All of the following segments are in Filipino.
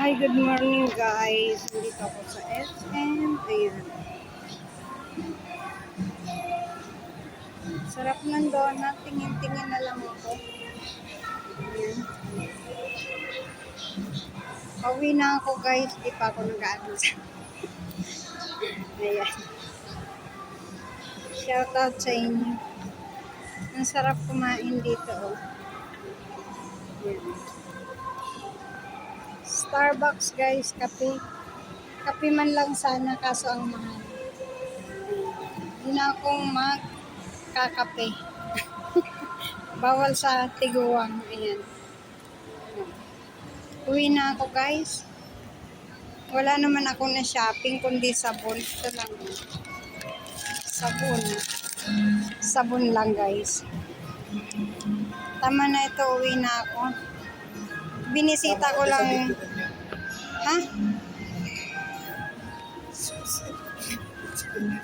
Hi, good morning guys. Nandito ako sa SM. Ayan. Sarap ng donut. Tingin-tingin na lang ako. Ayan. Pauwi na ako guys. Di pa ako nag-aaral. Ayan. Shout out sa inyo. Ang sarap kumain dito. Oh. Ayan. Starbucks guys, kape. Kape man lang sana kaso ang mahal. Hindi na akong magkakape. Bawal sa tiguan. Ayan. Uwi na ako guys. Wala naman ako na shopping kundi sabon. Ito lang. Sabon. Sabon lang guys. Tama na ito. Uwi na ako. Binisita ko lang. Ha?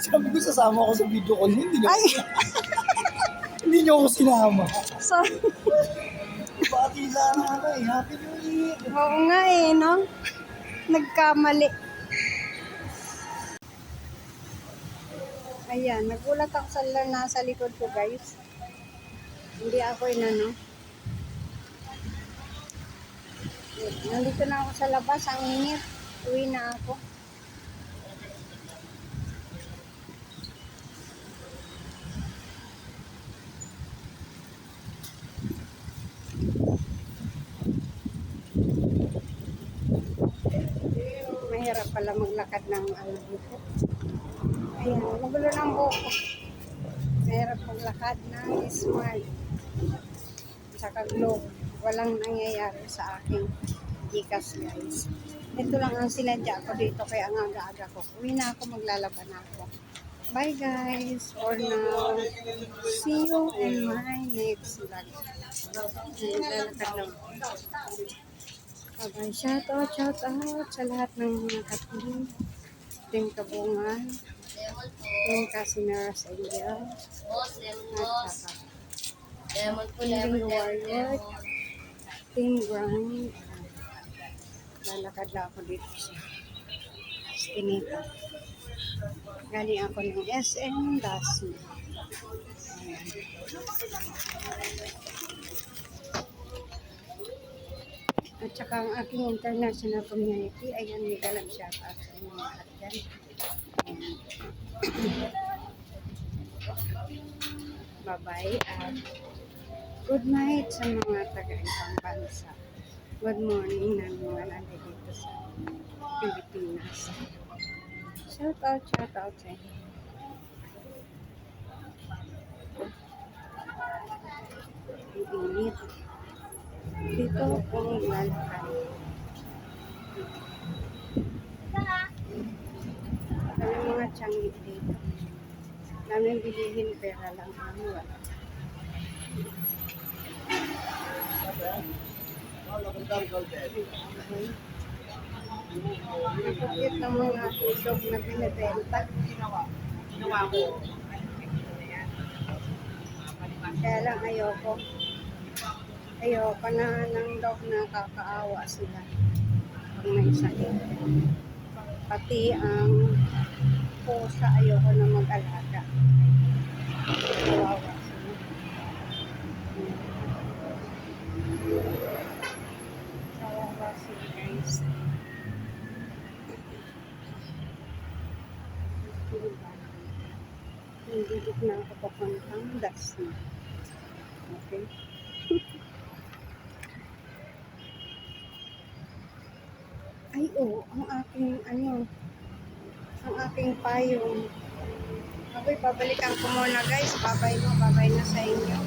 Sabi ko sasama ako sa video call hindi niyo, Ay! hindi niyo ako sinama. Sorry. Pati sana ako eh, happy new year. Oo nga eh, no? Nagkamali. Ayan, nagulat ako sa nasa likod ko, guys. Hindi ako inano. Nandito na ako sa labas, ang init. Uwi na ako. Mahirap pala maglakad ng dito. Ayan, magulo ng buko. Mahirap maglakad ng smart. Saka globe. Walang nangyayari sa aking Gcash guys. Ito lang ang sinadya ko dito kaya ang aga-aga ko. Uwi na ako, maglalaban ako. Bye guys for now. See you in my next vlog. Naglalakad lang. Bye-bye. Shout out, shout out sa lahat ng mga katuloy. Ting Kabungan. Ting Casimera sa India. At Lemon po, lemon, lemon. Ting Grind. Lalakad lang ako dito sa Stinita. Galing ako ng SM Dasi. Ayan. At saka ang aking international community, ayan, may galang shout out sa inyo lahat dyan. Bye-bye at good night sa mga taga-ibang bansa. Good morning na mga nandito sa Pilipinas. Shout out, shout out sa inyo. Ang init. Dito ako maglalakad. Kami mga tiyangit dito. Namin bilihin pera lang kami wala. Nakakit ng mga usog na binibenta. Kaya lang ayoko. Ayoko na ng dog na kakaawa sila. Pag may sakit. Pati ang pusa ayoko na mag-alaga. Hindi na papuntang das na. Okay? Ay, oo, ang aking, ano, ang aking payong. Ako'y babalikan ko muna guys. Babay mo, babay na sa inyo.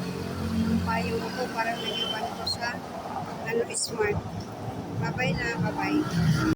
Ang payong ko para naiwan ko sa, ano, smart. Babay na, babay.